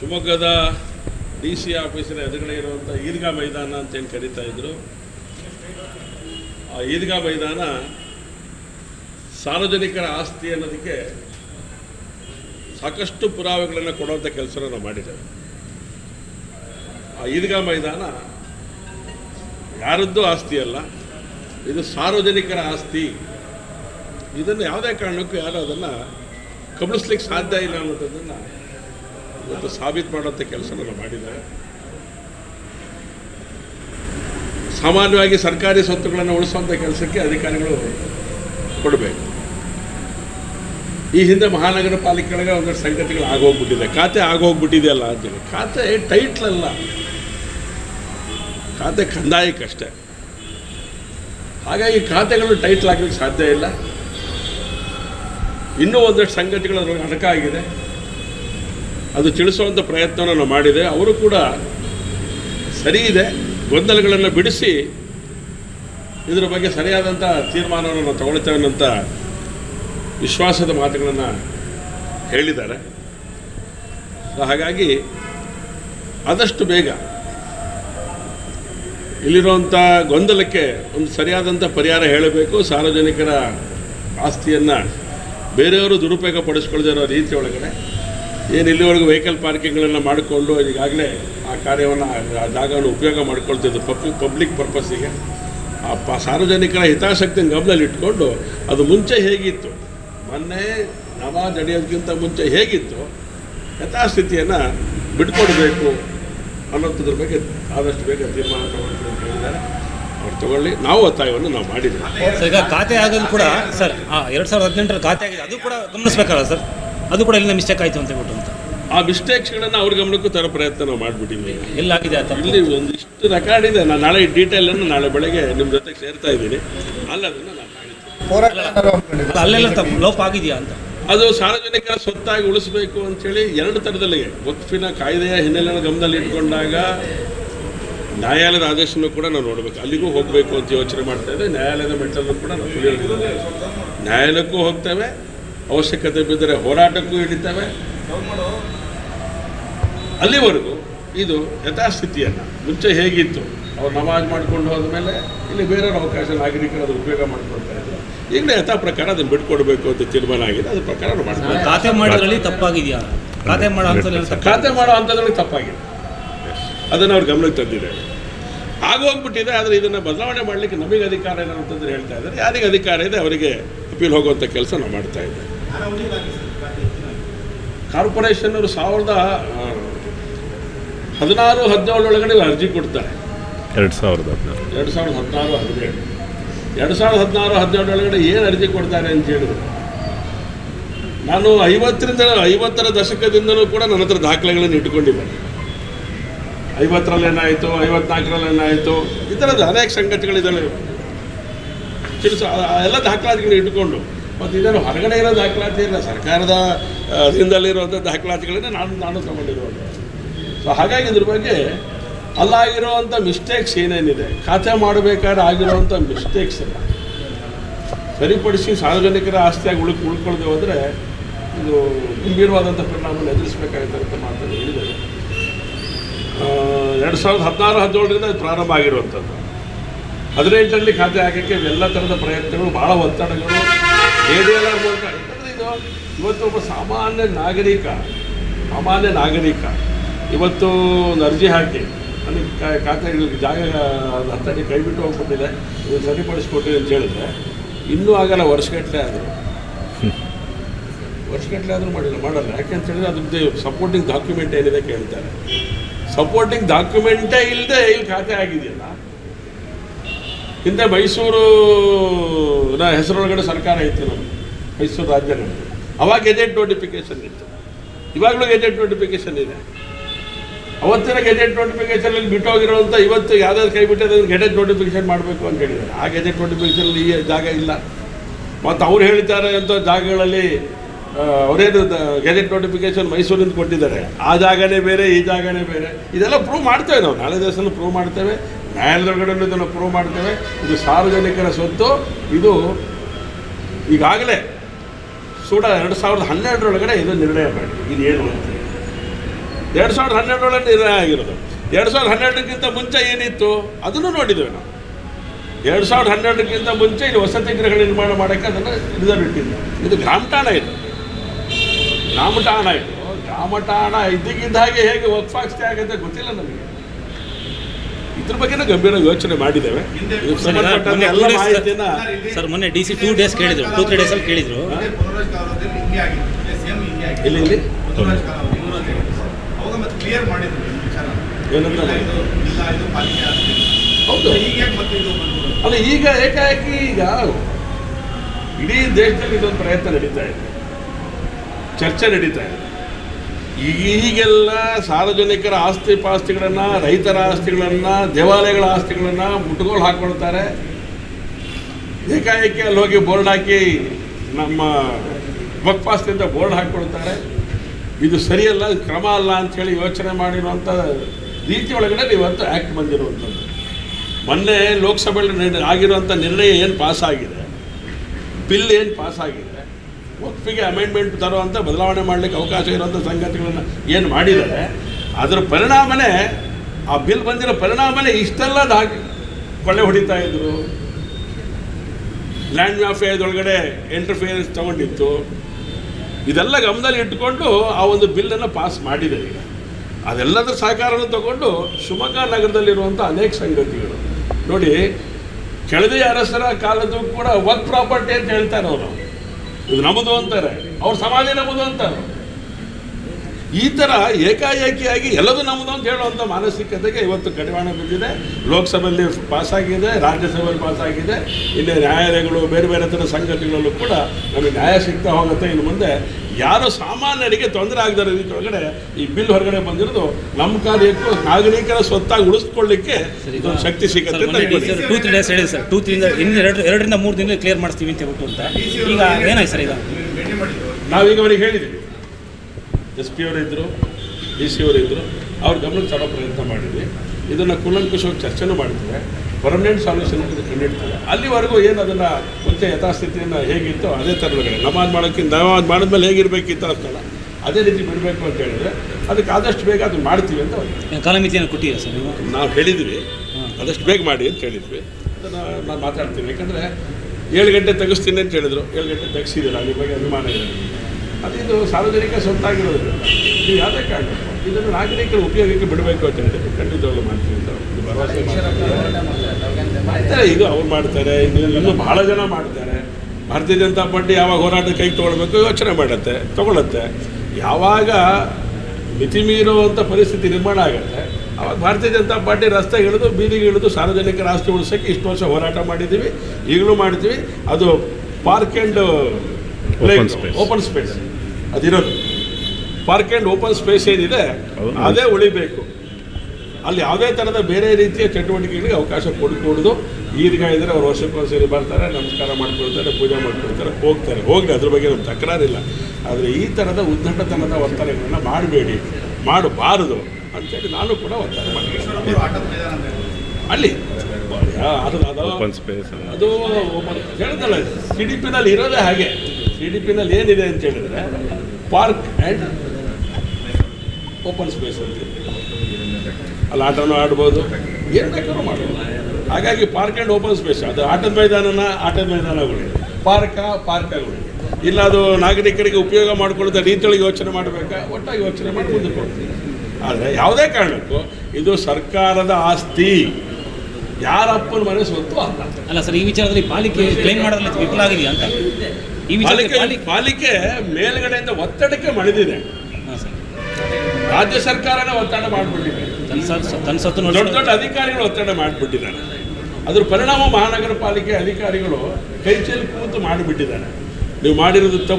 ಶಿವಮೊಗ್ಗದ D C ಆಫೀಸಿನ ಎದುರುಗಡೆ ಇರುವಂಥ ಈದ್ಗಾ ಮೈದಾನ ಅಂತ ಏನು ಕರೀತಾ ಇದ್ರು. ಆ ಈದ್ಗಾ ಮೈದಾನ ಸಾರ್ವಜನಿಕರ ಆಸ್ತಿ ಅನ್ನೋದಕ್ಕೆ ಸಾಕಷ್ಟು ಪುರಾವೆಗಳನ್ನು ಕೊಡುವಂಥ ಕೆಲಸನ ನಾವು ಮಾಡಿದ್ದೇವೆ. ಆ ಈದ್ಗಾ ಮೈದಾನ ಯಾರದ್ದು ಆಸ್ತಿ ಅಲ್ಲ, ಇದು ಸಾರ್ವಜನಿಕರ ಆಸ್ತಿ. ಇದನ್ನು ಯಾವುದೇ ಕಾರಣಕ್ಕೂ ಯಾರು ಅದನ್ನು ಕಬಳಿಸ್ಲಿಕ್ಕೆ ಸಾಧ್ಯ ಇಲ್ಲ ಅನ್ನೋದನ್ನು ಇವತ್ತು ಸಾಬೀತು ಮಾಡುವಂಥ ಕೆಲಸ ನಾವು ಮಾಡಿದ್ದಾರೆ. ಸಾಮಾನ್ಯವಾಗಿ ಸರ್ಕಾರಿ ಸ್ವತ್ತುಗಳನ್ನು ಉಳಿಸುವಂಥ ಕೆಲಸಕ್ಕೆ ಅಧಿಕಾರಿಗಳು ಕೊಡಬೇಕು. ಈ ಹಿಂದೆ ಮಹಾನಗರ ಪಾಲಿಕೆಗಳಿಗೆ ಒಂದಷ್ಟು ಸಂಗತಿಗಳು ಆಗೋಗ್ಬಿಟ್ಟಿದೆ. ಖಾತೆ ಆಗೋಗ್ಬಿಟ್ಟಿದೆಯಲ್ಲ ಅಂತೇಳಿ ಖಾತೆ ಅಲ್ಲ. ಖಾತೆ ಕಂದಾಯಕ್ಕಷ್ಟೇ ಹಾಗಾಗಿ ಖಾತೆಗಳು ಟೈಟ್ಲ್ ಆಗಲಿಕ್ಕೆ ಸಾಧ್ಯ ಇಲ್ಲ. ಇನ್ನೂ ಒಂದಷ್ಟು ಸಂಗತಿಗಳು ಅದರೊಳಗೆ ಅಡಕಾಗಿದೆ ಅದು ತಿಳಿಸುವಂಥ ಪ್ರಯತ್ನವನ್ನು ನಾವು ಮಾಡಿದೆ. ಅವರು ಕೂಡ ಸರಿ ಇದೆ. ಗೊಂದಲಗಳನ್ನು ಬಿಡಿಸಿ ಇದರ ಬಗ್ಗೆ ಸರಿಯಾದಂಥ ತೀರ್ಮಾನವನ್ನು ನಾವು ತಗೊಳ್ತೇವೆ ಅನ್ನೋಂಥ ವಿಶ್ವಾಸದ ಮಾತುಗಳನ್ನು ಹೇಳಿದ್ದಾರೆ. ಸೊ ಹಾಗಾಗಿ ಆದಷ್ಟು ಬೇಗ ಇಲ್ಲಿರುವಂಥ ಗೊಂದಲಕ್ಕೆ ಒಂದು ಸರಿಯಾದಂಥ ಪರಿಹಾರ ಹೇಳಬೇಕು. ಸಾರ್ವಜನಿಕರ ಆಸ್ತಿಯನ್ನು ಬೇರೆಯವರು ದುರುಪಯೋಗ ಪಡಿಸ್ಕೊಳ್ದಿರೋ ರೀತಿ ಒಳಗಡೆ ಏನು ಇಲ್ಲಿವರೆಗೂ ವೆಹಿಕಲ್ ಪಾರ್ಕಿಂಗ್ಗಳನ್ನು ಮಾಡಿಕೊಂಡು ಈಗಾಗಲೇ ಆ ಕಾರ್ಯವನ್ನು, ಆ ಜಾಗವನ್ನು ಉಪಯೋಗ ಮಾಡ್ಕೊಳ್ತಿದ್ದು ಪಬ್ಲಿಕ್ ಪಬ್ಲಿಕ್ ಪರ್ಪಸ್ಸಿಗೆ. ಆ ಪ, ಸಾರ್ವಜನಿಕರ ಹಿತಾಸಕ್ತಿಯನ್ನು ಗಮನದಲ್ಲಿ ಇಟ್ಕೊಂಡು ಅದು ಮುಂಚೆ ಹೇಗಿತ್ತು? ಮೊನ್ನೆ ನಮಾಜ್ ನಡೆಯೋದಕ್ಕಿಂತ ಮುಂಚೆ ಹೇಗಿತ್ತು? ಯಥಾಸ್ಥಿತಿಯನ್ನು ಬಿಟ್ಕೊಡ್ಬೇಕು ಅನ್ನೋದ್ರ ಬಗ್ಗೆ ಆದಷ್ಟು ಬೇಗ ತೀರ್ಮಾನ ತಗೊಳ್ತೀವಿ ಅಂತ ಅವ್ರು ತಗೊಳ್ಳಿ. ನಾವು ಒತ್ತಾಯವನ್ನು ನಾವು ಮಾಡಿದ್ದೀವಿ. ಸರ್, ಈಗ ಖಾತೆ ಆಗೋದು ಕೂಡ, ಸರ್ ಎರಡು ಸಾವಿರದ ಹದಿನೆಂಟರ ಖಾತೆ ಆಗಿದೆ. ಅದು ಕೂಡ ಗಮನಿಸ್ಬೇಕಲ್ಲ ಸರ್? ಅದು ಕೂಡ ಇಲ್ಲಿನ ಮಿಸ್ಟೇಕ್ ಆಯಿತು ಅಂತ ಹೇಳ್ಬಿಟ್ಟು ಅಂತ. ಆ ಮಿಸ್ಟೇಕ್ಸ್ಗಳನ್ನು ಅವ್ರ ಗಮನಕ್ಕೂ ತರೋ ಪ್ರಯತ್ನ ನಾವು ಮಾಡಿಬಿಟ್ಟಿದ್ವಿ ಎಲ್ಲಾಗಿದೆ ಆ ತಪ್ಪು ಇಲ್ಲಿ ಒಂದಿಷ್ಟು ರೆಕಾರ್ಡ್ ಇದೆ. ನಾನು ನಾಳೆ ಡೀಟೇಲನ್ನು ನಾಳೆ ಬೆಳಗ್ಗೆ ನಿಮ್ಮ ಜೊತೆಗೆ ಸೇರ್ತಾ ಇದ್ದೀನಿ. ಅಲ್ಲದನ್ನು ನಾನು ಅಲ್ಲ, ಅಲ್ಲೆಲ್ಲ ತಪ್ಪು ಲೋಪ ಆಗಿದೆಯಾ ಅಂತ? ಅದು ಸಾರ್ವಜನಿಕರ ಸ್ವತ್ತಾಗಿ ಉಳಿಸಬೇಕು ಅಂತೇಳಿ ಎರಡು ಥರದಲ್ಲಿ ವಕ್ಫಿನ ಕಾಯ್ದೆಯ ಹಿನ್ನೆಲೆಯನ್ನು ಗಮನದಲ್ಲಿ ಇಟ್ಕೊಂಡಾಗ ನ್ಯಾಯಾಲಯದ ಆದೇಶನೂ ಕೂಡ ನಾವು ನೋಡಬೇಕು. ಅಲ್ಲಿಗೂ ಹೋಗಬೇಕು ಅಂತ ಯೋಚನೆ ಮಾಡ್ತಾ ಇದ್ದೆ. ನ್ಯಾಯಾಲಯದ ಮೆಟ್ಟಲನ್ನು ಕೂಡ ನಾವು ಸುಳಿಯೋದಿಲ್ಲ. ನ್ಯಾಯಾಲಯಕ್ಕೂ ಹೋಗ್ತೇವೆ. ಅವಶ್ಯಕತೆ ಬಿದ್ದರೆ ಹೋರಾಟಕ್ಕೂ ಇಳಿತವೆ ಅಲ್ಲಿವರೆಗೂ ಇದು ಯಥಾಸ್ಥಿತಿಯನ್ನು. ಮುಂಚೆ ಹೇಗಿತ್ತು? ಅವ್ರು ನಮಾಜ್ ಮಾಡ್ಕೊಂಡು ಹೋದ್ಮೇಲೆ ಇಲ್ಲಿ ಬೇರೆಯವ್ರ ಅವಕಾಶ ನಾಗರಿಕರು ಅದು ಉಪಯೋಗ ಮಾಡ್ಕೊಳ್ತಾ ಇದ್ರು ಈಗಲೇ ಯಥಾ ಪ್ರಕಾರ ಅದನ್ನು ಬಿಟ್ಕೊಡ್ಬೇಕು ಅಂತ ತೀರ್ಮಾನ ಆಗಿದೆ. ಅದ್ರ ಪ್ರಕಾರ ಮಾಡ್ತಾರೆ. ಖಾತೆ ಮಾಡೋದ್ರಲ್ಲಿ ತಪ್ಪಾಗಿದೆಯಾ? ಖಾತೆ ಮಾಡೋ ಖಾತೆ ಮಾಡೋ ಹಂತದಲ್ಲಿ ತಪ್ಪಾಗಿದೆ. ಅದನ್ನು ಅವ್ರು ಗಮನಕ್ಕೆ ತಂದಿದ್ದಾರೆ. ಆಗೋಗ್ಬಿಟ್ಟಿದೆ ಆದರೆ ಇದನ್ನು ಬದಲಾವಣೆ ಮಾಡಲಿಕ್ಕೆ ನಮಗೆ ಅಧಿಕಾರ ಇಲ್ಲ ಅಂತಂದ್ರೆ ಹೇಳ್ತಾ ಇದ್ದಾರೆ. ಯಾರಿಗೆ ಅಧಿಕಾರ ಇದೆ ಅವರಿಗೆ ಅಪೀಲ್ ಹೋಗುವಂಥ ಕೆಲಸ ನಾವು ಮಾಡ್ತಾ ಇದ್ದೇವೆ. ಕಾರ್ಪೊರೇಷನ್ ಅವರು ಸಾವಿರದ ಹದಿನಾರು ಹದಿನೇಳು ಒಳಗಡೆ ಅರ್ಜಿ ಕೊಡ್ತಾರೆ. ಎರಡು ಸಾವಿರದ ಹದಿನಾರು. ಎರಡು ಸಾವಿರದ ಹದಿನಾರು ಹದಿನೇಳು. ಎರಡು ಸಾವಿರದ ಹದಿನಾರು ಹದಿನೇಳರೊಳಗಡೆ ಏನು ಅರ್ಜಿ ಕೊಡ್ತಾರೆ ಅಂತ ಹೇಳಿದ್ರು. ನಾನು ಐವತ್ತರಿಂದ ಐವತ್ತರ ದಶಕದಿಂದಲೂ ಕೂಡ ನನ್ನ ಹತ್ರ ದಾಖಲೆಗಳನ್ನು ಇಟ್ಕೊಂಡಿದ್ದೇನೆ ಐವತ್ತರಲ್ಲಿ ಏನಾಯಿತು ಐವತ್ನಾಲ್ಕರಲ್ಲಿ ಏನಾಯಿತು ಈ ಥರದ ಅನೇಕ ಸಂಗತಿಗಳಿದ್ದಾವೆ. ತಿಳಿಸು ಎಲ್ಲ ದಾಖಲಾತಿಗಳನ್ನ ಇಟ್ಕೊಂಡು ಮತ್ತು ಇದನ್ನು ಹೊರಗಡೆ ಇರೋ ದಾಖಲಾತಿ ಇಲ್ಲ. ಸರ್ಕಾರದ ಅಧೀನದಲ್ಲಿರುವಂಥ ದಾಖಲಾತಿಗಳನ್ನೇ ನಾನು ನಾನು ತಗೊಂಡಿರೋದು ಸೊ ಹಾಗಾಗಿ ಇದ್ರ ಬಗ್ಗೆ ಅಲ್ಲಾಗಿರುವಂಥ ಮಿಸ್ಟೇಕ್ಸ್ ಏನೇನಿದೆ, ಖಾತೆ ಮಾಡಬೇಕಾದ್ರೆ ಆಗಿರೋವಂಥ ಮಿಸ್ಟೇಕ್ಸ್ ಇಲ್ಲ ಸರಿಪಡಿಸಿ ಸಾರ್ವಜನಿಕರ ಆಸ್ತಿಯಾಗಿ ಉಳ್ಕ ಉಳ್ಕೊಳ್ದೆ ಹೋದರೆ ಇದು ಗಂಭೀರವಾದಂಥ ಪರಿಣಾಮವನ್ನು ಅಂತ ಮಾತನ್ನು ಹೇಳಿದೆ ಎರಡು ಸಾವಿರದ ಹದಿನಾರು, ಹದಿನೇಳರಿಂದ ಅದು ಪ್ರಾರಂಭ ಆಗಿರುವಂಥದ್ದು. ಹದಿನೆಂಟರಲ್ಲಿ ಖಾತೆ ಹಾಕೋಕ್ಕೆ ಎಲ್ಲ ಥರದ ಪ್ರಯತ್ನಗಳು ಭಾಳ ಒತ್ತಡಗಳು ಇವತ್ತು ಒಬ್ಬ ಸಾಮಾನ್ಯ ನಾಗರಿಕ ಸಾಮಾನ್ಯ ನಾಗರಿಕ ಇವತ್ತು ಒಂದು ಅರ್ಜಿ ಹಾಕಿ ನನಗೆ ಕಾ- ಖಾತೆ ಇಡ್ಲಿಕ್ಕೆ ಜಾಗ, ಹತ್ತಡಿ ಕೈ ಬಿಟ್ಟು ಹೋಗ್ಬಿಟ್ಟಿದೆ. ಇದು ಸರಿಪಡಿಸ್ಕೊಟ್ಟಿದೆ ಅಂತ ಹೇಳಿದ್ರೆ ಇನ್ನೂ ಆಗಲ್ಲ ವರ್ಷಗಟ್ಟಲೆ ಆದರೂ. ವರ್ಷಗಟ್ಟಲೆ ಆದರೂ ಮಾಡಿಲ್ಲ, ಮಾಡಲ್ಲ. ಯಾಕೆಂತ ಹೇಳಿದ್ರೆ ಅದ್ರದ್ದು ಸಪೋರ್ಟಿಂಗ್ ಡಾಕ್ಯುಮೆಂಟ್ ಏನಿದೆ ಕೇಳ್ತಾರೆ. ಸಪೋರ್ಟಿಂಗ್ ಡಾಕ್ಯುಮೆಂಟೇ ಇಲ್ಲದೆ ಇಲ್ಲಿ ಖಾತೆ ಆಗಿದೆಯಲ್ಲ ಹಿಂದೆ ಮೈಸೂರು ಹೆಸರೊಳಗಡೆ ಸರ್ಕಾರ ಇತ್ತು ನಾವು ಮೈಸೂರು ರಾಜ್ಯ ಅವಾಗ ಗೆಜೆಟ್ ನೋಟಿಫಿಕೇಶನ್ ಇತ್ತು. ಇವಾಗಲೂ ಗೆಜೆಟ್ ನೋಟಿಫಿಕೇಶನ್ ಇದೆ. ಅವತ್ತಿನ ಗೆಜೆಟ್ ನೋಟಿಫಿಕೇಶನ್ ಬಿಟ್ಟೋಗಿರುವಂಥ ಇವತ್ತು ಯಾವ್ದಾದ್ರು ಕೈ ಬಿಟ್ಟರೆ ಅದನ್ನು ಗೆಜೆಟ್ ನೋಟಿಫಿಕೇಶನ್ ಮಾಡಬೇಕು ಅಂತ ಹೇಳಿದ್ದಾರೆ. ಆ ಗೆಜೆಟ್ ನೋಟಿಫಿಕೇಶನ್ ಈ ಜಾಗ ಇಲ್ಲ. ಮತ್ತು ಅವ್ರು ಹೇಳ್ತಾರೆ ಅಂತ ಜಾಗಗಳಲ್ಲಿ ಅವರೇನು ಗೆಜೆಟ್ ನೋಟಿಫಿಕೇಶನ್ ಮೈಸೂರಿಂದ ಕೊಟ್ಟಿದ್ದಾರೆ. ಆ ಜಾಗನೇ ಬೇರೆ, ಈ ಜಾಗನೇ ಬೇರೆ. ಇದೆಲ್ಲ ಪ್ರೂವ್ ಮಾಡ್ತೇವೆ ನಾವು. ನಾಳೆ ದಿವಸನೂ ಪ್ರೂವ್ ಮಾಡ್ತೇವೆ. ನ್ಯಾಯಾಲಯದೊಳಗಡೆ ಇದನ್ನು ಪ್ರೂವ್ ಮಾಡ್ತೇವೆ. ಇದು ಸಾರ್ವಜನಿಕರ ಸ್ವತ್ತು. ಇದು ಈಗಾಗಲೇ ಸೂಡ ಎರಡು ಸಾವಿರದ ಹನ್ನೆರಡರೊಳಗಡೆ ಇದು ನಿರ್ಣಯ ಮಾಡಿ ಇದು ಏನು ಅಂತ ಎರಡು ಸಾವಿರದ ಹನ್ನೆರಡರೊಳಗೆ ನಿರ್ಣಯ ಆಗಿರೋದು. ಎರಡು ಸಾವಿರದ ಹನ್ನೆರಡಕ್ಕಿಂತ ಮುಂಚೆ ಏನಿತ್ತು? ಅದನ್ನು ನೋಡಿದ್ದೇವೆ ನಾವು. ಎರಡು ಸಾವಿರದ ಹನ್ನೆರಡಕ್ಕಿಂತ ಮುಂಚೆ ಇಲ್ಲಿ ವಸತಿ ಗೃಹ ನಿರ್ಮಾಣ ಮಾಡೋಕ್ಕೆ ಅದನ್ನು ರಿಸರ್ವ್ ಇಟ್ಟಿದ್ದು. ಇದು ಗ್ರಾಮಠಾಣ ಇದು. ಗ್ರಾಮಠಾಣ ಇದು. ಗ್ರಾಮಠಾಣ ಇದ್ದಕ್ಕಿದ್ದ ಹಾಗೆ ಹೇಗೆ ವಕ್ಫಾಕ್ಸ್ತಿ ಆಗುತ್ತೆ ಗೊತ್ತಿಲ್ಲ ನಮಗೆ. ಇದ್ರ ಬಗ್ಗೆನೂ ಗಂಭೀರ ಯೋಚನೆ ಮಾಡಿದ್ದೇವೆ. ಇದಕ್ಕೆ ಸರ್, ಸಂಬಂಧಪಟ್ಟಂತೆ ಮೊನ್ನೆ ಎಲ್ಲ ಮಾಹಿತಿನ ಸರ್ ಮೊನ್ನೆ ಡಿ ಸಿ ಟೂ ಡೇಸ್ ಕೇಳಿದ್ರು. ಟೂ ತ್ರೀ ಡೇಸಲ್ಲಿ ಕೇಳಿದ್ರು. ಇಲ್ಲಿ ಇಲ್ಲಿ ಹೌದು. ಅಲ್ಲ ಈಗ ಏಕಾಏಕಿ ಈಗ ಇಡೀ ದೇಶದಲ್ಲಿ ಇದೊಂದು ಪ್ರಯತ್ನ ನಡೀತಾ ಇದೆ. ಚರ್ಚೆ ನಡೀತಾ ಇದೆ. ಈಗೆಲ್ಲ ಸಾರ್ವಜನಿಕರ ಆಸ್ತಿ ಪಾಸ್ತಿಗಳನ್ನು, ರೈತರ ಆಸ್ತಿಗಳನ್ನು, ದೇವಾಲಯಗಳ ಆಸ್ತಿಗಳನ್ನು ಮುಟ್ಟುಗೋಲು ಹಾಕ್ಕೊಳ್ತಾರೆ. ಏಕಾಏಕಿ ಅಲ್ಲಿ ಹೋಗಿ ಬೋರ್ಡ್ ಹಾಕಿ ನಮ್ಮ ಬಕ್ಪಾಸ್ತಿಯಿಂದ ಬೋರ್ಡ್ ಹಾಕ್ಕೊಳ್ತಾರೆ. ಇದು ಸರಿಯಲ್ಲ, ಕ್ರಮ ಅಲ್ಲ ಅಂಥೇಳಿ ಯೋಚನೆ ಮಾಡಿರುವಂಥ ರೀತಿ ಒಳಗಡೆ ಇವತ್ತು ಆ್ಯಕ್ಟ್ ಬಂದಿರುವಂಥದ್ದು. ಮೊನ್ನೆ ಲೋಕಸಭೆಯಲ್ಲಿ ಆಗಿರುವಂಥ ನಿರ್ಣಯ ಏನು ಪಾಸ್ ಆಗಿದೆ ಬಿಲ್ ಏನು ಪಾಸ್ ಒಪ್ಪಿಗೆ ಅಮೆಂಡ್ಮೆಂಟ್ ತರುವಂಥ ಬದಲಾವಣೆ ಮಾಡಲಿಕ್ಕೆ ಅವಕಾಶ ಇರುವಂಥ ಸಂಗತಿಗಳನ್ನು ಏನು ಮಾಡಿದ್ದಾರೆ, ಅದರ ಪರಿಣಾಮನೇ, ಆ ಬಿಲ್ ಬಂದಿರೋ ಪರಿಣಾಮನೇ ಇಷ್ಟೆಲ್ಲ ದಾಖ ಕೊಳ್ಳೆ ಹೊಡಿತಾ ಇದ್ರು. ಲ್ಯಾಂಡ್ ಮ್ಯಾಫೇದೊಳಗಡೆ ಎಂಟರ್ಫಿಯರೆನ್ಸ್ ತಗೊಂಡಿತ್ತು. ಇದೆಲ್ಲ ಗಮನದಲ್ಲಿ ಇಟ್ಟುಕೊಂಡು ಆ ಒಂದು ಬಿಲ್ಲನ್ನು ಪಾಸ್ ಮಾಡಿದೆ ಈಗ. ಅದೆಲ್ಲದರ ಸಹಕಾರವನ್ನು ತಗೊಂಡು ಶಿವಮೊಗ್ಗ ನಗರದಲ್ಲಿರುವಂಥ ಅನೇಕ ಸಂಗತಿಗಳು. ನೋಡಿ, ಕೆಳದಿ ಅರಸರ ಕಾಲದ್ದು ಕೂಡ ವರ್ಕ್ ಪ್ರಾಪರ್ಟಿ ಅಂತ ಹೇಳ್ತಾರೆ ಅವರು ಇದು ನಮ್ಮದು ಅಂತಾರೆ. ಅವ್ರ ಸಮಾಧಿ ನಮ್ಮದು ಅಂತಾರೆ. ಈ ಥರ ಏಕಾಏಕಿಯಾಗಿ ಎಲ್ಲದೂ ನಮ್ಮದು ಅಂತ ಹೇಳುವಂಥ ಮಾನಸಿಕತೆಗೆ ಇವತ್ತು ಕಡಿವಾಣ ಬಿದ್ದಿದೆ. ಲೋಕಸಭೆಯಲ್ಲಿ ಪಾಸಾಗಿದೆ ರಾಜ್ಯಸಭೆಯಲ್ಲಿ ಪಾಸಾಗಿದೆ. ಇಲ್ಲಿ ನ್ಯಾಯಾಲಯಗಳು ಬೇರೆ ಬೇರೆ ಥರ ಸಂಗತಿಗಳಲ್ಲೂ ಕೂಡ ನಮಗೆ ನ್ಯಾಯ ಸಿಗ್ತಾ ಹೋಗುತ್ತೆ. ಇನ್ನು ಮುಂದೆ ಯಾರು ಸಾಮಾನ್ಯರಿಗೆ ತೊಂದರೆ ಆಗದ ರೀತಿ ಒಳಗಡೆ ಈ ಬಿಲ್ ಹೊರಗಡೆ ಬಂದಿರೋದು ನಮ್ಮ ಕಾರ್ಯಕ್ಕೂ ನಾಗರಿಕರ ಸ್ವತ್ತಾಗಿ ಉಳಿಸ್ಕೊಳ್ಳಿಕ್ಕೆ ಇದೊಂದು ಶಕ್ತಿ ಸಿಗುತ್ತೆ ಟೂ ತ್ರೀ ಡೇಸ್ ಹೇಳಿ ಸರ್. ಟೂ ತ್ರೀ ಇನ್ನು ಎರಡು ಎರಡರಿಂದ ಮೂರು ದಿನ ಕ್ಲಿಯರ್ ಮಾಡ್ತೀವಿ ಅಂತ ಹೇಳ್ಬಿಟ್ಟು ಅಂತ. ಈಗ ಏನಾಯ್ತು ಸರ್ ಈಗ? ನಾವೀಗ ಅವರಿಗೆ ಹೇಳಿದ್ದೀವಿ. ಎಸ್ ಪಿ ಅವರಿದ್ದರು ಡಿ ಸಿ ಅವರಿದ್ದರು ಅವ್ರ ಗಮನಕ್ಕೆ ತರೋ ಪ್ರಯತ್ನ ಮಾಡಿದ್ವಿ. ಇದನ್ನು ಕೂಲಂಕುಷವಾಗಿ ಚರ್ಚೆನೂ ಮಾಡ್ತೇವೆ. ಪರ್ಮನೆಂಟ್ ಸಾಲ್ಯೂಷನ್ ಕಂಡಿಡ್ತೇವೆ ಅಲ್ಲಿವರೆಗೂ ಏನು ಅದನ್ನು ಮುಂಚೆ ಯಥಾಸ್ಥಿತಿಯನ್ನು ಹೇಗಿತ್ತು ಅದೇ ಥರದೊಳಗಡೆ ನಮಾಜ್ ಮಾಡೋಕ್ಕಿಂತ ನಮಾಜ್ ಮಾಡಿದ್ಮೇಲೆ ಹೇಗಿರಬೇಕಿತ್ತು ಅಂತಲ್ಲ ಅದೇ ರೀತಿ ಬಿಡಬೇಕು ಅಂತ ಹೇಳಿದ್ರೆ ಅದಕ್ಕೆ ಆದಷ್ಟು ಬೇಗ ಅದನ್ನು ಮಾಡ್ತೀವಿ ಅಂತ ಕಾಲಮಿತಿಯನ್ನು ಕೊಟ್ಟಿಲ್ಲ ಸರ್ ನೀವು? ನಾವು ಹೇಳಿದ್ವಿ ಆದಷ್ಟು ಬೇಗ ಮಾಡಿ ಅಂತ ಹೇಳಿದ್ವಿ. ಅದನ್ನು ನಾನು ಮಾತಾಡ್ತೀನಿ. ಯಾಕಂದರೆ ಏಳು ಗಂಟೆ ತೆಗಿಸ್ತೀನಿ ಅಂತ ಹೇಳಿದರು. ಏಳು ಗಂಟೆ ತೆಗಿಸಿದ್ದೀರ? ಅಲ್ಲಿ ಬಗ್ಗೆ ಅಭಿಮಾನ ಇದೆ ಅದಿದು ಸಾರ್ವಜನಿಕ ಸ್ವತ್ತಾಗಿರೋದ್ರಿಂದ ಇದು ಯಾವುದೇ ಕಾರಣ. ಇದನ್ನು ನಾಗರಿಕರ ಉಪಯೋಗಕ್ಕೆ ಬಿಡಬೇಕು ಅಂತ ಹೇಳಿದ್ರೆ ಖಂಡಿತವಾಗ್ಲೂ ಮಾಡ್ತೀವಿ ಅಂತ ಭರವಸೆ ಮಾಡ್ತಾರೆ. ಇದು ಅವ್ರು ಮಾಡ್ತಾರೆ. ಇದು ಇನ್ನೂ ಬಹಳ ಜನ ಮಾಡ್ತಾರೆ. ಭಾರತೀಯ ಜನತಾ ಪಾರ್ಟಿ ಯಾವಾಗ ಹೋರಾಟ ಕೈಗೆ ತೊಗೊಳ್ಬೇಕು ಯೋಚನೆ ಮಾಡುತ್ತೆ ತೊಗೊಳುತ್ತೆ. ಯಾವಾಗ ಮಿತಿ ಮೀರುವಂಥ ಪರಿಸ್ಥಿತಿ ನಿರ್ಮಾಣ ಆಗುತ್ತೆ ಅವಾಗ ಭಾರತೀಯ ಜನತಾ ಪಾರ್ಟಿ ರಸ್ತೆ ಇಳಿದು ಬೀದಿಗೆ ಇಳಿದು ಸಾರ್ವಜನಿಕರ ಆಸ್ತಿ ಉಳಿಸೋಕ್ಕೆ ಇಷ್ಟು ವರ್ಷ ಹೋರಾಟ ಮಾಡಿದ್ದೀವಿ. ಈಗಲೂ ಮಾಡ್ತೀವಿ. ಅದು ಪಾರ್ಕ್ ಆ್ಯಂಡ್ ಓಪನ್ ಸ್ಪೇಸ್. ಅದಿರೋದು ಪಾರ್ಕ್ ಆ್ಯಂಡ್ ಓಪನ್ ಸ್ಪೇಸ್ ಏನಿದೆ. ಅದೇ ಉಳಿಬೇಕು ಅಲ್ಲಿ ಯಾವುದೇ ಥರದ ಬೇರೆ ರೀತಿಯ ಚಟುವಟಿಕೆಗಳಿಗೆ ಅವಕಾಶ ಕೊಡಕೂಡದು ಈದ್ಗಾ ಇದ್ದರೆ ಅವ್ರು ವರ್ಷಕ್ಕೊಂದ್ಸರಿ ಬರ್ತಾರೆ ನಮಸ್ಕಾರ ಮಾಡ್ಕೊಳ್ತಾರೆ ಪೂಜೆ ಮಾಡ್ಕೊಳ್ತಾರೆ ಹೋಗ್ತಾರೆ ಹೋಗಲಿ ಅದ್ರ ಬಗ್ಗೆ ನಮ್ಮ ತಕರಾರಿಲ್ಲ ಆದರೆ ಈ ಥರದ ಉದ್ದಟತನದ ವರ್ತನೆಗಳನ್ನ ಮಾಡಬೇಡಿ ಮಾಡಬಾರದು ಅಂತೇಳಿ ನಾನು ಕೂಡ ಒತ್ತಾಯ ಅಂತ ಅಲ್ಲಿ ಅದು ಅದು ಓಪನ್ ಸ್ಪೇಸ್ ಅದು ಓಪನ್ ಸಿಡಿಪಿನಲ್ಲಿ ಇರೋದೇ ಹಾಗೆ ಸಿ ಡಿ ಪಿನಲ್ಲಿ ಏನಿದೆ ಅಂತ ಹೇಳಿದ್ರೆ ಪಾರ್ಕ್ ಆ್ಯಂಡ್ ಓಪನ್ ಸ್ಪೇಸ್ ಅಂತ ಅಲ್ಲಿ ಆಟನೂ ಆಡ್ಬೋದು. ಏನು ಬೇಕಾದ್ರೂ ಮಾಡ್ಬೋದು. ಹಾಗಾಗಿ ಪಾರ್ಕ್ ಆ್ಯಂಡ್ ಓಪನ್ ಸ್ಪೇಸ್, ಅದು ಆಟದ ಮೈದಾನನ ಆಟದ ಮೈದಾನಗಳು ಪಾರ್ಕ, ಪಾರ್ಕಗಳು ಇಲ್ಲ ಅದು ನಾಗರಿಕರಿಗೆ ಉಪಯೋಗ ಮಾಡ್ಕೊಳ್ತಾ ರೀತಿಯೊಳಗೆ ಯೋಚನೆ ಮಾಡಬೇಕಾ? ಒಟ್ಟಾಗಿ ಯೋಚನೆ ಮಾಡಿ ಮುಂದೆ ಕೊಡ್ತೀವಿ ಆದರೆ ಯಾವುದೇ ಕಾರಣಕ್ಕೂ ಇದು ಸರ್ಕಾರದ ಆಸ್ತಿ. ಯಾರಪ್ಪನ ಮನೆ ಸ್ವತ್ತು ಅಲ್ಲ. ಅಲ್ಲ ಸರ್ ಈ ವಿಚಾರದಲ್ಲಿ ಪಾಲಿಕೆ ಕ್ಲೇಮ್ ಮಾಡೋದ್ರಲ್ಲಿ ವಿಫಲ ಆಗಿದೆ ಅಂತ. ಈ ವಿಚಾರಕ್ಕೆ ಪಾಲಿಕೆ ಮೇಲ್ಗಡೆಯಿಂದ ಒತ್ತಡಕ್ಕೆ ಮಳೆದಿದೆ. ರಾಜ್ಯ ಸರ್ಕಾರನೇ ಒತ್ತಡ ಮಾಡಿಬಿಟ್ಟಿದೆ. ತನ್ನ ಸತ್ ಸತ್ತು ದೊಡ್ಡ ದೊಡ್ಡ ಅಧಿಕಾರಿಗಳು ಒತ್ತಡ ಮಾಡಿಬಿಟ್ಟಿದ್ದಾರೆ. ಅದ್ರ ಪರಿಣಾಮ ಮಹಾನಗರ ಪಾಲಿಕೆ ಅಧಿಕಾರಿಗಳು ಕೈ ಚೆಲ್ಲಿ ಕೂತು ಮಾಡಿಬಿಟ್ಟಿದ್ದಾರೆ. ನೀವು ಮಾಡಿರೋದು ತಪ್ಪು.